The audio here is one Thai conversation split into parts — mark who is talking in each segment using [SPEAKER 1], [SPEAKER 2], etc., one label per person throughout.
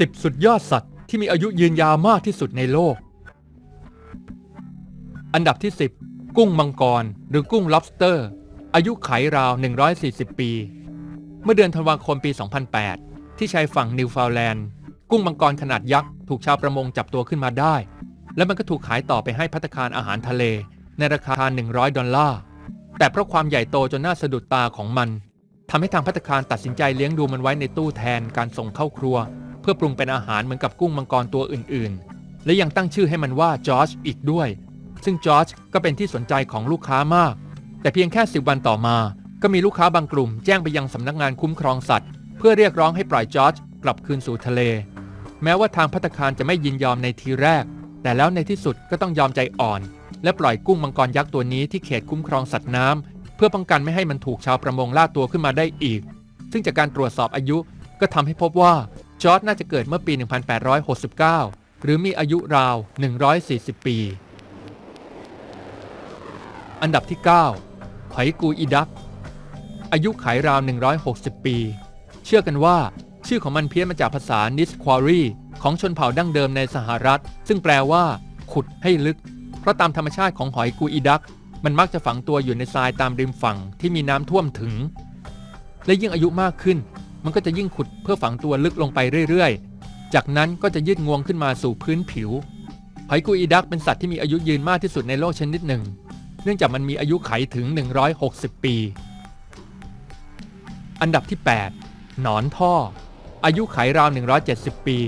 [SPEAKER 1] 10 สุดยอดสัตว์ที่มีอายุยืนยาวมากที่สุดในโลก อันดับที่ 10 กุ้งมังกร หรือกุ้ง lobster อายุไขราว 140 ปี เมื่อเดือนธันวาคมปี 2008 ที่ชายฝั่งนิวฟาวแลนด์ กุ้งมังกรขนาดยักษ์ ถูกชาวประมงจับตัวขึ้นมาได้ และมันก็ถูกขายต่อไปให้พัตตาคารอาหารทะเล ในราคา 100 ดอลลาร์ แต่เพราะความใหญ่โตจนน่าสะดุดตาของมันทำให้ทางพัตตาคารตัดสินใจเลี้ยงดูมันไว้ในตู้แทนการส่งเข้าครัว พื่อปรุงเป็นอาหารเหมือนกับกุ้งมังกรตัวอื่นๆ และยังตั้งชื่อให้มันว่าจอร์จอีกด้วย ซึ่งจอร์จก็เป็นที่สนใจของลูกค้ามาก แต่เพียงแค่สิบวันต่อมา ก็มีลูกค้าบางกลุ่มแจ้งไปยังสำนักงานคุ้มครองสัตว์ เพื่อเรียกร้องให้ปล่อยจอร์จกลับคืนสู่ทะเล แม้ว่าทางพัตตาคารจะไม่ยินยอมในทีแรก แต่แล้วในที่สุดก็ต้องยอมใจอ่อน และปล่อยกุ้งมังกรยักษ์ตัวนี้ที่เขตคุ้มครองสัตว์น้ำเพื่อป้องกันไม่ให้มันถูกชาวประมงล่าตัวขึ้นมาได้อีก ซึ่งจากการตรวจสอบอายุก็ทำให้พบว่า จอร์จน่าจะเกิดเมื่อปี 1869 หรือมีอายุราว 140 ปี อันดับที่9หอยกูอีดัก อายุขายราว 160 ปี เชื่อกันว่า ชื่อของมันเพี้ยนมาจากภาษานิสควอรีของชนเผ่าดั้งเดิมในสหรัฐ ซึ่งแปลว่า ขุดให้ลึก เพราะตามธรรมชาติของหอยกูอีดัก มันมักจะฝังตัวอยู่ในทรายตามริมฝั่งที่มีน้ำท่วมถึง และยิ่งอายุมากขึ้น มันก็จะยิ่งขุดเพื่อฝังตัวลึกลงไปเรื่อยๆ จากนั้นก็จะยืดงวงขึ้นมาสู่พื้นผิวหอยกุอีดักเป็นสัตว์ที่มีอายุยืนมากที่สุดในโลกชนิดหนึ่ง เนื่องจากมันมีอายุไขถึง 160 ปี อันดับที่ 8 หนอนท่อ อายุไขราว 170 ปี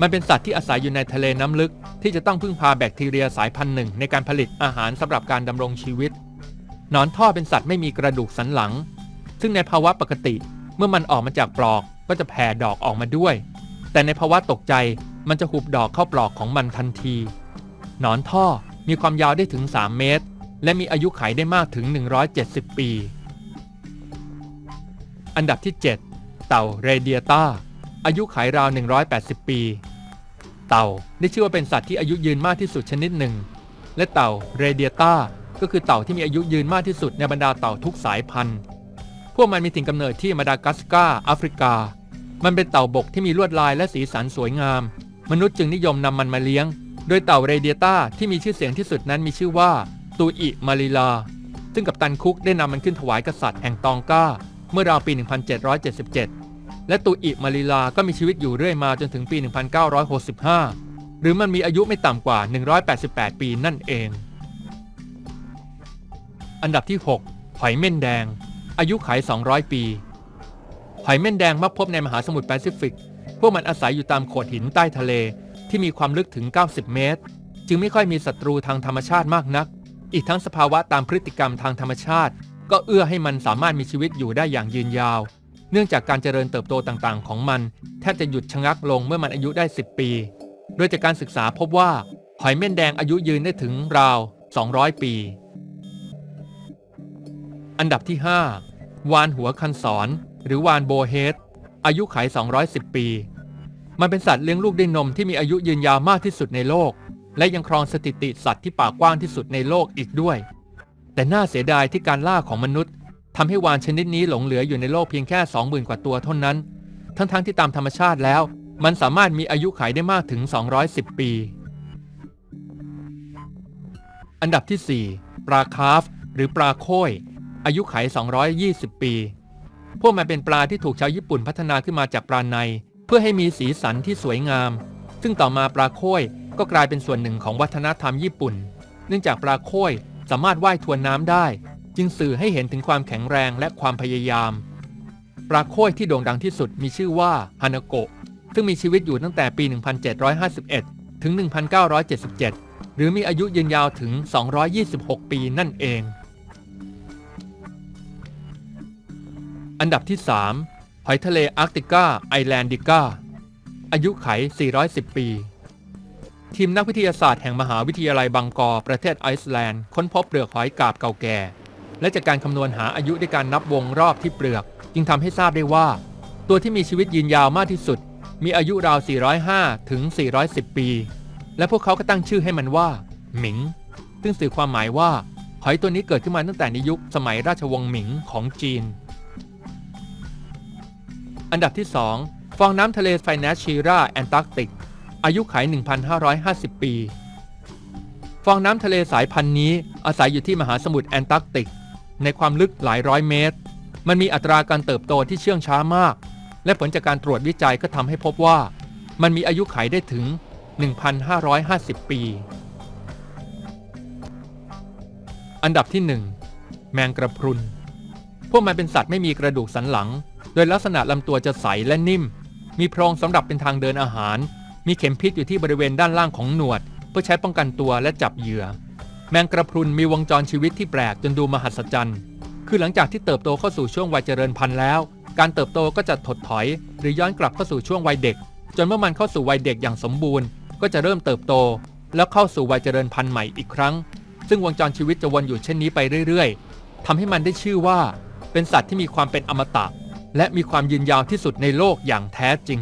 [SPEAKER 1] มันเป็นสัตว์ที่อาศัยอยู่ในทะเลน้ำลึก ที่จะต้องพึ่งพาแบคทีเรียสายพันธุ์หนึ่งในการผลิตอาหารสำหรับการดำรงชีวิต หนอนท่อเป็นสัตว์ไม่มีกระดูกสันหลัง ซึ่งในภาวะปกติ มื่อมันออกมาจากปลอกก็จะแผ่ดอกออกมาด้วย แต่ในภาวะตกใจมันจะหุบดอกเข้าปลอกของมันทันที หนอนท่อมีความยาวได้ถึง 3 เมตร และมีอายุขัยได้มากถึง 170 ปี อันดับที่ 7 เต่าเรเดียตาอายุขัยราว 180 ปี เต่าได้ชื่อว่าเป็นสัตว์ที่อายุยืนมากที่สุดชนิดหนึ่ง และเต่าเรเดียตาก็คือเต่าที่มีอายุยืนมากที่สุดในบรรดาเต่าทุกสายพันธุ์ พวกมันมีถิ่นกำเนิดที่มาดากัสการ์แอฟริกา มันเป็นเต่าบกที่มีลวดลายและสีสันสวยงาม มนุษย์จึงนิยมนำมันมาเลี้ยง โดยเต่าเรเดียต้าที่มีชื่อเสียงที่สุดนั้นมีชื่อว่าตูอิมาริลา ซึ่งกัปตันคุกได้นำมันขึ้นถวายกษัตริย์แห่งตองกาเมื่อราวปี 1777 และตูอิมาริลาก็มีชีวิตอยู่เรื่อยมาจนถึงปี 1965 หรือมันมีอายุไม่ต่ำกว่า 188 ปีนั่นเอง อันดับที่ 6 หอยเม่นแดง อายุขัย200 ปี หอยเม่นแดงมักพบในมหาสมุทรแปซิฟิก พวกมันอาศัยอยู่ตามโขดหินใต้ทะเลที่มีความลึกถึง 90 เมตร จึงไม่ค่อยมีศัตรูทางธรรมชาติมากนัก อีกทั้งสภาวะตามพฤติกรรมทางธรรมชาติ ก็เอื้อให้มันสามารถมีชีวิตอยู่ได้อย่างยืนยาว เนื่องจากการเจริญเติบโตต่างๆ ของมันแทบจะหยุดชะงักลงเมื่อมันอายุได้ 10 ปี โดยจากการศึกษาพบว่าหอยเม่นแดงอายุยืนได้ถึงราว 200 ปี อันดับที่ 5 วานหัวคันศรหรือวานโบเฮดอายุขัย210 ปี มันเป็นสัตว์เลี้ยงลูกด้วยนมที่มีอายุยืนยาวมากที่สุดในโลก และยังครองสถิติสัตว์ที่ปากกว้างที่สุดในโลกอีกด้วย แต่น่าเสียดายที่การล่าของมนุษย์ทำให้วานชนิดนี้หลงเหลืออยู่ในโลกเพียงแค่ 20,000 กว่าตัวเท่านั้น ทั้งๆทที่ตามธรรมชาติแล้ว มันสามารถมีอายุขัยได้มากถึง 210 ปี อันดับที่ 4 ปลาคาร์ฟหรือปลาโค้ย อายุไข 220 ปี พวกมันเป็นปลาที่ถูกชาวญี่ปุ่นพัฒนาขึ้นมาจากปลาใน เพื่อให้มีสีสันที่สวยงาม ซึ่งต่อมาปลาโค้ยก็กลายเป็นส่วนหนึ่งของวัฒนธรรมญี่ปุ่น เนื่องจากปลาโค้ยสามารถว่ายทวนน้ำได้ จึงสื่อให้เห็นถึงความแข็งแรงและความพยายาม ปลาโค้ยที่โด่งดังที่สุดมีชื่อว่าฮานาโกะซึ่งมีชีวิตอยู่ตั้งแต่ปี 1751 ถึง 1977 หรือมีอายุยืนยาวถึง 226 ปีนั่นเอง อันดับที่ 3 หอยทะเลอาร์กติก้าไอแลนดิก้า อายุไข 410 ปี ทีมนักวิทยาศาสตร์แห่งมหาวิทยาลัยบังกอร์ประเทศไอซ์แลนด์ค้นพบเปลือกหอยกาบเก่าแก่ และจากการคำนวณหาอายุด้วยการนับวงรอบที่เปลือก จึงทำให้ทราบได้ว่า ตัวที่มีชีวิตยืนยาวมากที่สุด มีอายุราว 405 ถึง 410 ปี และพวกเขาก็ตั้งชื่อให้มันว่า หมิง ซึ่งสื่อความหมายว่าหอยตัวนี้เกิดขึ้นมาตั้งแต่ในยุคสมัยราชวงศ์หมิงของจีน อันดับที่ 2 ฟองน้ำทะเลไฟแนชชีราแอนตาร์กติก อายุขัย 1,550 ปี ฟองน้ำทะเลสายพันธุ์นี้อาศัยอยู่ที่มหาสมุทรแอนตาร์กติก ในความลึกหลายร้อยเมตร มันมีอัตราการเติบโตที่เชื่องช้ามาก และผลจากการตรวจวิจัยก็ทำให้พบว่า มันมีอายุขัยได้ถึง 1,550 ปี อันดับที่ 1 แมงกระพรุน พวกมันเป็นสัตว์ไม่มีกระดูกสันหลัง โดยลักษณะลำตัวจะใสและนิ่ม มีโพรงสำหรับเป็นทางเดินอาหาร มีเข็มพิษอยู่ที่บริเวณด้านล่างของหนวด เพื่อใช้ป้องกันตัวและจับเหยื่อ แมงกระพรุนมีวงจรชีวิตที่แปลกจนดูมหัศจรรย์ คือหลังจากที่เติบโตเข้าสู่ช่วงวัยเจริญพันธุ์แล้ว การเติบโตก็จะถดถอย หรือย้อนกลับเข้าสู่ช่วงวัยเด็ก จนเมื่อมันเข้าสู่วัยเด็กอย่างสมบูรณ์ ก็จะเริ่มเติบโต แล้วเข้าสู่วัยเจริญพันธุ์ใหม่อีกครั้ง ซึ่งวงจรชีวิตจะวนอยู่เช่นนี้ไปเรื่อย ๆทำให้มันได้ชื่อว่า เป็นสัตว์ที่มีความเป็นอมตะ และมีความยืนยาวที่สุดในโลกอย่างแท้จริง